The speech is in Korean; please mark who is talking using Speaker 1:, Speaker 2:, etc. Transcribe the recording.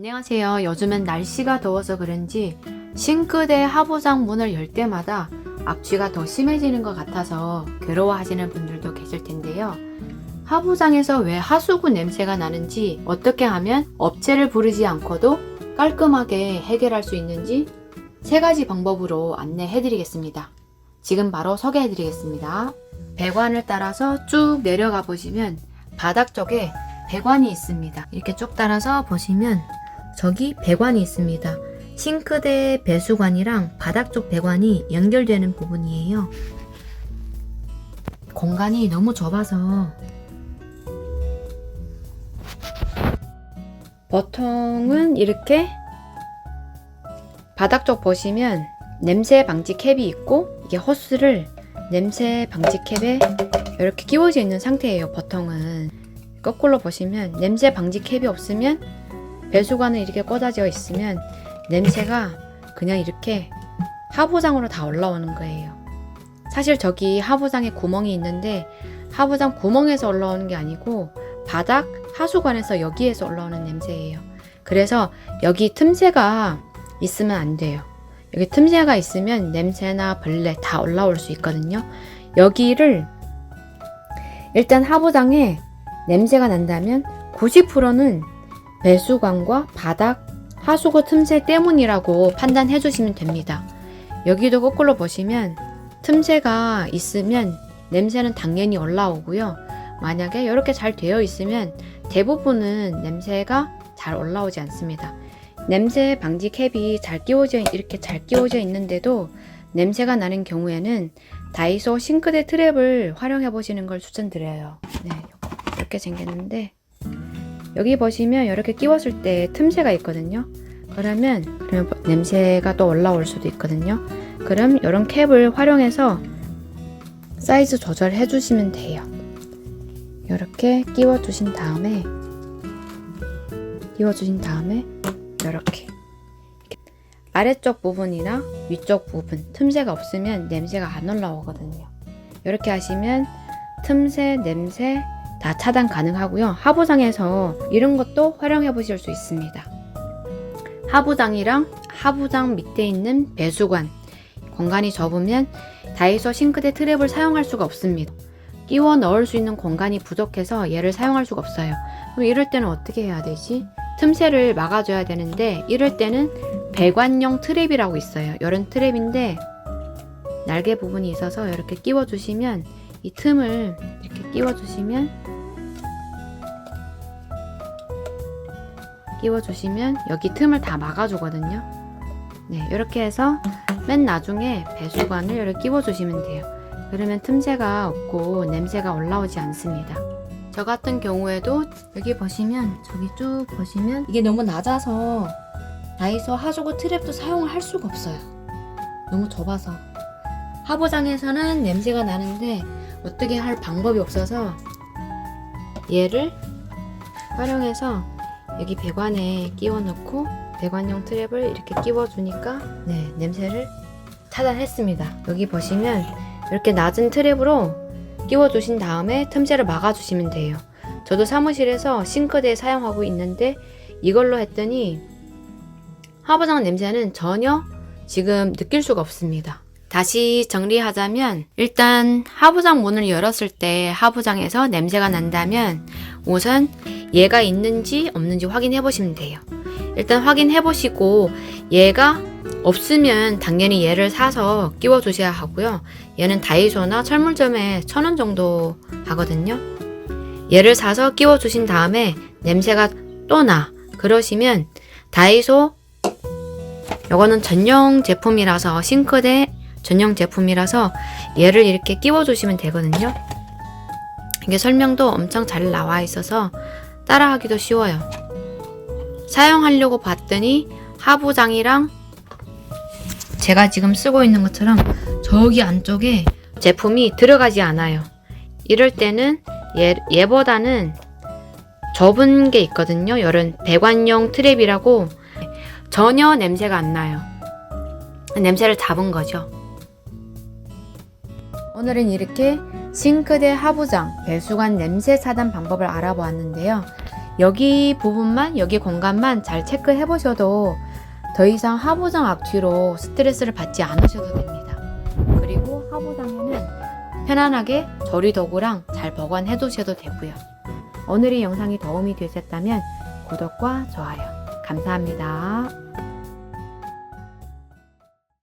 Speaker 1: 안녕하세요. 요즘은 날씨가 더워서 그런지 싱크대 하부장 문을 열 때마다 악취가 더 심해지는 것 같아서 괴로워하시는 분들도 계실 텐데요. 하부장에서 왜 하수구 냄새가 나는지 어떻게 하면 업체를 부르지 않고도 깔끔하게 해결할 수 있는지 세 가지 방법으로 안내해 드리겠습니다. 지금 바로 소개해 드리겠습니다. 배관을 따라서 쭉 내려가 보시면 바닥 쪽에 배관이 있습니다. 이렇게 쭉 따라서 보시면 저기 배관이 있습니다. 싱크대 배수관이랑 바닥 쪽 배관이 연결되는 부분이에요. 공간이 너무 좁아서 보통은 이렇게 바닥 쪽 보시면 냄새 방지 캡이 있고 이게 호스를 냄새 방지 캡에 이렇게 끼워져 있는 상태예요. 보통은 거꾸로 보시면 냄새 방지 캡이 없으면 배수관은 이렇게 꽂아져 있으면 냄새가 그냥 이렇게 하부장으로 다 올라오는 거예요. 사실 저기 하부장에 구멍이 있는데 하부장 구멍에서 올라오는 게 아니고 바닥 하수관에서 여기에서 올라오는 냄새예요. 그래서 여기 틈새가 있으면 안 돼요. 여기 틈새가 있으면 냄새나 벌레 다 올라올 수 있거든요. 여기를 일단 하부장에 냄새가 난다면 90%는 배수관과 바닥 하수구 틈새 때문이라고 판단해 주시면 됩니다. 여기도 거꾸로 보시면 틈새가 있으면 냄새는 당연히 올라오고요. 만약에 이렇게 잘 되어 있으면 대부분은 냄새가 잘 올라오지 않습니다. 냄새 방지 캡이 잘 끼워져 이렇게 잘 끼워져 있는데도 냄새가 나는 경우에는 다이소 싱크대 트랩을 활용해 보시는 걸 추천드려요. 네, 이렇게 생겼는데 여기 보시면 이렇게 끼웠을 때 틈새가 있거든요. 그러면 그러면 냄새가 또 올라올 수도 있거든요. 그럼 이런 캡을 활용해서 사이즈 조절해 주시면 돼요. 이렇게 끼워 주신 다음에 끼워 주신 다음에 이렇게 아래쪽 부분이나 위쪽 부분 틈새가 없으면 냄새가 안 올라오거든요. 이렇게 하시면 틈새, 냄새 다 차단 가능하고요. 하부장에서 이런 것도 활용해 보실 수 있습니다. 하부장이랑 하부장 밑에 있는 배수관 공간이 좁으면 다이소 싱크대 트랩을 사용할 수가 없습니다. 끼워 넣을 수 있는 공간이 부족해서 얘를 사용할 수가 없어요. 그럼 이럴 때는 어떻게 해야 되지? 틈새를 막아줘야 되는데 이럴 때는 배관용 트랩이라고 있어요. 이런 트랩인데 날개 부분이 있어서 이렇게 끼워 주시면 이 틈을 이렇게 끼워 주시면 끼워 주시면 여기 틈을 다 막아 주거든요. 네, 이렇게 해서 맨 나중에 배수관을 이렇게 끼워 주시면 돼요. 그러면 틈새가 없고 냄새가 올라오지 않습니다. 저 같은 경우에도 여기 보시면 저기 쭉 보시면 이게 너무 낮아서 다이소 하수구 트랩도 사용을 할 수가 없어요. 너무 좁아서 하부장에서는 냄새가 나는데 어떻게 할 방법이 없어서 얘를 활용해서 여기 배관에 끼워 넣고 배관용 트랩을 이렇게 끼워 주니까 네 냄새를 차단했습니다. 여기 보시면 이렇게 낮은 트랩으로 끼워 주신 다음에 틈새를 막아 주시면 돼요. 저도 사무실에서 싱크대에 사용하고 있는데 이걸로 했더니 하부장 냄새는 전혀 지금 느낄 수가 없습니다. 다시 정리하자면 일단 하부장 문을 열었을 때 하부장에서 냄새가 난다면 우선 얘가 있는지 없는지 확인해 보시면 돼요. 일단 확인해 보시고 얘가 없으면 당연히 얘를 사서 끼워 주셔야 하고요. 얘는 다이소나 철물점에 천 원 정도 하거든요. 얘를 사서 끼워 주신 다음에 냄새가 또 나. 그러시면 다이소 요거는 전용 제품이라서 싱크대 전용 제품이라서 얘를 이렇게 끼워 주시면 되거든요. 이게 설명도 엄청 잘 나와 있어서 따라하기도 쉬워요. 사용하려고 봤더니 하부장이랑 제가 지금 쓰고 있는 것처럼 저기 안쪽에 제품이 들어가지 않아요. 이럴 때는 얘, 얘보다는 좁은 게 있거든요. 이런 배관용 트랩이라고 전혀 냄새가 안 나요. 냄새를 잡은 거죠. 오늘은 이렇게 싱크대 하부장 배수관 냄새 차단 방법을 알아보았는데요. 여기 부분만 여기 공간만 잘 체크해 보셔도 더 이상 하부장 악취로 스트레스를 받지 않으셔도 됩니다. 그리고 하부장에는 편안하게 조리 도구랑 잘 보관해 두셔도 되고요. 오늘의 영상이 도움이 되셨다면 구독과 좋아요 감사합니다.